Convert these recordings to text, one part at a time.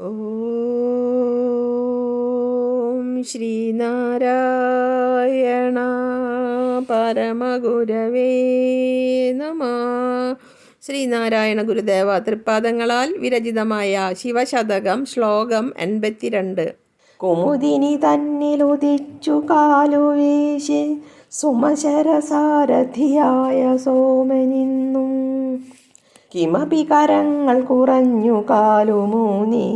ഓം ശ്രീനാരായണ പരമഗുരവേ നമ. ശ്രീനാരായണ ഗുരുദേവ തൃപ്പാദങ്ങളാൽ വിരചിതമായ ശിവശതകം ശ്ലോകം എൺപത്തിരണ്ട്. കുമുദിനി തന്നിലുദിച്ചു കാലുവീശി സുമശരസാരഥിയായ സോമനിന്നും കിമപി കരങ്ങൾ കുറഞ്ഞു കാലുമൂന്നി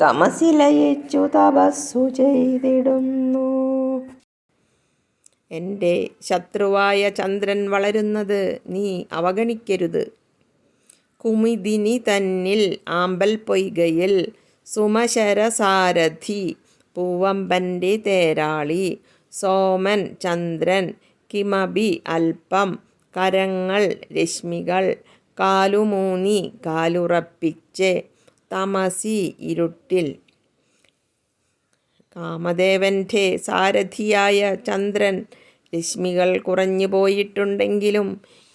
തമസിലയിച്ചു തപസ്സു ചെയ്തിടുന്നു. എന്റെ ശത്രുവായ ചന്ദ്രൻ വളരുന്നത് നീ അവഗണിക്കരുത്. കുമിതിനി തന്നിൽ ആമ്പൽ പൊയ്കയിൽ സുമശരസാരഥി പൂവമ്പന്റെ തേരാളി സോമൻ ചന്ദ്രൻ കിമബി അല്പം കരങ്ങൾ രശ്മികൾ കാലുമൂന്നി കാലുറപ്പിച്ച് തമസി ഇരുട്ടിൽ. കാമദേവന്റെ സാരഥിയായ ചന്ദ്രൻ രശ്മികൾ കുറഞ്ഞു പോയിട്ടുണ്ടെങ്കിലും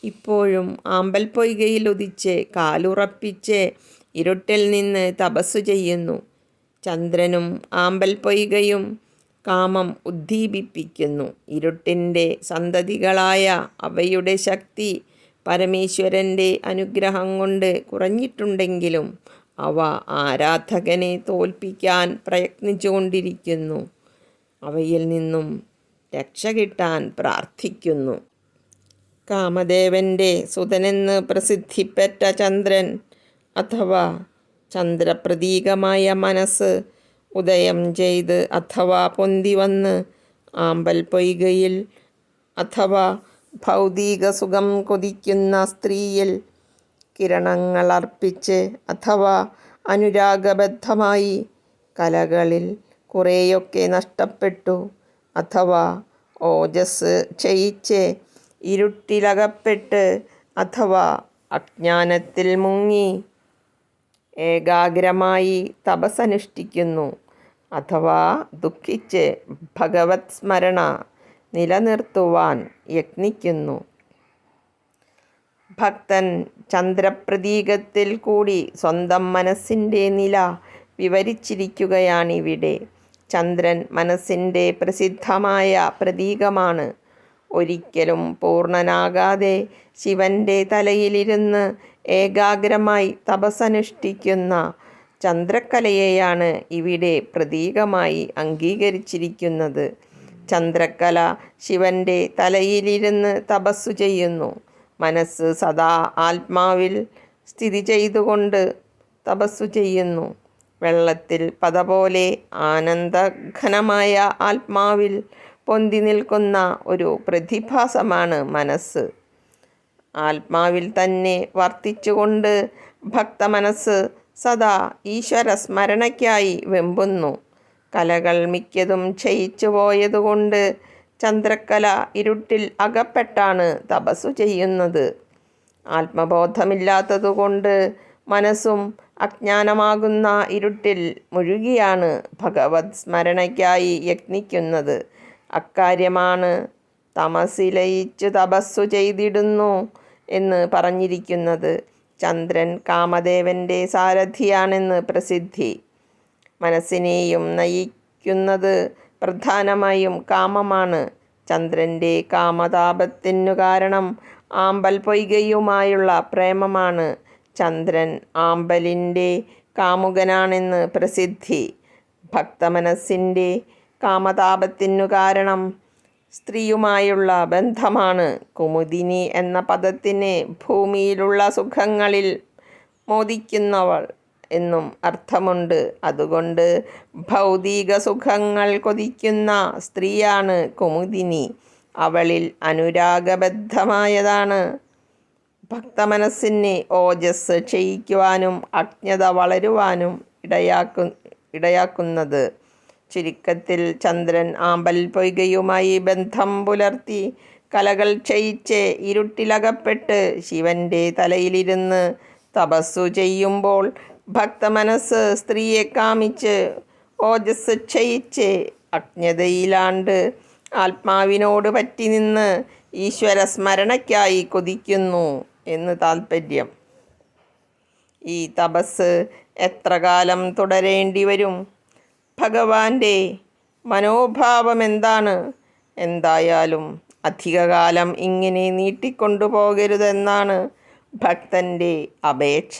ഇപ്പോഴും ആമ്പൽ പൊയ്കയിൽ ഉദിച്ച് കാലുറപ്പിച്ച് ഇരുട്ടിൽ നിന്ന് തപസ്സു ചെയ്യുന്നു. ചന്ദ്രനും ആമ്പൽ പൊയ്കയും കാമം ഉദ്ദീപിപ്പിക്കുന്നു. ഇരുട്ടിന്റെ സന്തതികളായ അവയുടെ ശക്തി പരമേശ്വരന്റെ അനുഗ്രഹം കൊണ്ട് കുറഞ്ഞിട്ടുണ്ടെങ്കിലും അവ ആരാധകനെ തോൽപ്പിക്കാൻ പ്രയത്നിച്ചുകൊണ്ടിരിക്കുന്നു. അവയിൽ നിന്നും രക്ഷ കിട്ടാൻ പ്രാർത്ഥിക്കുന്നു. കാമദേവന്റെ സുതനെന്ന് പ്രസിദ്ധിപ്പെട്ട ചന്ദ്രൻ അഥവാ ചന്ദ്രപ്രതീകമായ മനസ്സ് ഉദയം ചെയ്ത് അഥവാ പൊന്തി വന്ന് ആമ്പൽ പൊയ്കയിൽ അഥവാ ഭൗതിക സുഖം കൊതിക്കുന്ന സ്ത്രീയിൽ കിരണങ്ങൾ അർപ്പിച്ച് അഥവാ അനുരാഗബദ്ധമായി കലകളിൽ കുറേയൊക്കെ നഷ്ടപ്പെട്ടു. അഥവാ ഓജസ് ക്ഷയിച്ച് ഇരുട്ടിലകപ്പെട്ട് അഥവാ അജ്ഞാനത്തിൽ മുങ്ങി ഏകാഗ്രമായി തപസനുഷ്ഠിക്കുന്നു അഥവാ ദുഃഖിച്ച് ഭഗവത് സ്മരണ നിലനിർത്തുവാൻ യത്നിക്കുന്നു. ഭക്തൻ ചന്ദ്രപ്രതീകത്തിൽ കൂടി സ്വന്തം മനസ്സിന്റെ നില വിവരിച്ചിരിക്കുകയാണിവിടെ. ചന്ദ്രൻ മനസ്സിന്റെ പ്രസിദ്ധമായ പ്രതീകമാണ്. ഒരിക്കലും പൂർണനാകാതെ ശിവന്റെ തലയിലിരുന്ന് ഏകാഗ്രമായി തപസ്സനുഷ്ഠിക്കുന്ന ചന്ദ്രക്കലയെയാണ് ഇവിടെ പ്രതീകമായി അംഗീകരിച്ചിരിക്കുന്നത്. ചന്ദ്രക്കല ശിവന്റെ തലയിലിരുന്ന് തപസ്സു ചെയ്യുന്നു. മനസ്സ് സദാ ആത്മാവിൽ സ്ഥിതി ചെയ്തുകൊണ്ട് തപസ്സു ചെയ്യുന്നു. വെള്ളത്തിൽ പത പോലെ ആനന്ദഘനമായ ആത്മാവിൽ പൊന്തി നിൽക്കുന്ന ഒരു പ്രതിഭാസമാണ് മനസ്സ്. ആത്മാവിൽ തന്നെ വർത്തിച്ചുകൊണ്ട് ഭക്തമനസ്സ് സദാ ഈശ്വര സ്മരണയ്ക്കായി വെമ്പുന്നു. കലകൾ മിക്കതും ക്ഷയിച്ചു പോയതുകൊണ്ട് ചന്ദ്രക്കല ഇരുട്ടിൽ അകപ്പെട്ടാണ് തപസ്സു ചെയ്യുന്നത്. ആത്മബോധമില്ലാത്തതുകൊണ്ട് മനസ്സും അജ്ഞാനമാകുന്ന ഇരുട്ടിൽ മുഴുകിയാണ് ഭഗവത് സ്മരണയ്ക്കായി യത്നിക്കുന്നത്. അക്കാര്യമാണ് തമസിലയിച്ചു തപസ്സു ചെയ്തിടുന്നു എന്ന് പറഞ്ഞിരിക്കുന്നത്. ചന്ദ്രൻ കാമദേവന്റെ സാരഥിയാണെന്ന് പ്രസിദ്ധി. മനസ്സിനെയും നയിക്കുന്നത് പ്രധാനമായും കാമമാണ്. ചന്ദ്രന്റെ കാമതാപത്തിനു കാരണം ആമ്പൽ പൊയ്കയുമായുള്ള പ്രേമമാണ്. ചന്ദ്രൻ ആമ്പലിന്റെ കാമുകനാണെന്ന് പ്രസിദ്ധി. ഭക്തമനസ്സിന്റെ കാമതാപത്തിനു കാരണം സ്ത്രീയുമായുള്ള ബന്ധമാണ്. കുമുദിനി എന്ന പദത്തിന് ഭൂമിയിലുള്ള സുഖങ്ങളിൽ മോദിക്കുന്നവൾ എന്നും അർത്ഥമുണ്ട്. അതുകൊണ്ട് ഭൗതിക സുഖങ്ങൾ കൊതിക്കുന്ന സ്ത്രീയാണ് കുമുദിനി. അവളിൽ അനുരാഗബദ്ധമായതാണ്. ഭക്തമനസ്സിനെ ഓജസ് ക്ഷയിക്കുവാനും അജ്ഞത വളരുവാനും ഇടയാക്കു ഇടയാക്കുന്നത്. ചുരുക്കത്തിൽ ചന്ദ്രൻ ആമ്പൽ പൊയ്കയുമായി ബന്ധം പുലർത്തി കലകൾ ക്ഷയിച്ച് ഇരുട്ടിലകപ്പെട്ട് ശിവന്റെ തലയിലിരുന്ന് തപസ്സു ചെയ്യുമ്പോൾ ഭക്തമനസ്സ് സ്ത്രീയെ കാമിച്ച് ഓജസ് ക്ഷയിച്ച് അജ്ഞതയിലാണ്ട് ആത്മാവിനോട് പറ്റി നിന്ന് ഈശ്വര സ്മരണയ്ക്കായി കൊതിക്കുന്നു എന്ന് താൽപ്പര്യം ഈ തപസ് എത്ര കാലം തുടരേണ്ടി വരും? ഭഗവാന്റെ മനോഭാവം എന്താണ്? എന്തായാലും അധികകാലം ഇങ്ങനെ നീട്ടിക്കൊണ്ടുപോകരുതെന്നാണ് ഭക്തന്റെ അപേക്ഷ.